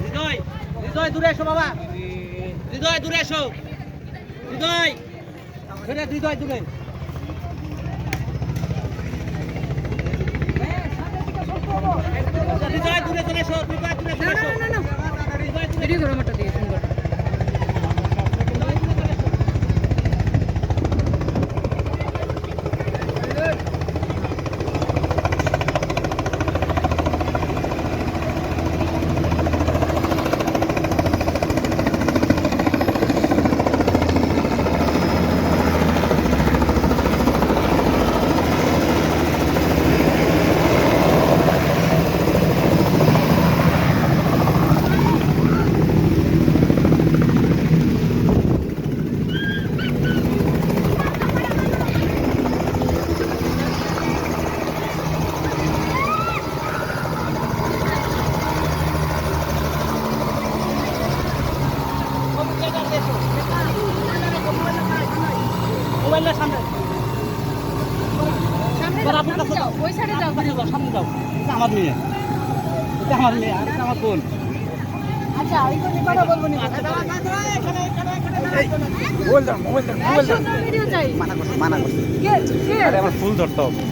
হৃদয় হৃদয় দূরে এসো বাবা। হৃদয় দূরে এসো। হৃদয় দূরে হৃদয় দূরে। হৃদয় দূরে চলে এসো হৃদয় দূরে চলে এসো। হৃদয় দূরে আমার মেয়ে। এটা আমার মেয়ে আর এটা আমার বোন। আচ্ছা ওই কথা কথা বলব না। মোবাইল দাও মোবাইল দাও মোবাইল দাও। ভিডিও চাই মানা করছি মানা করছি কে কে আমার ফুল ধরতে হবে।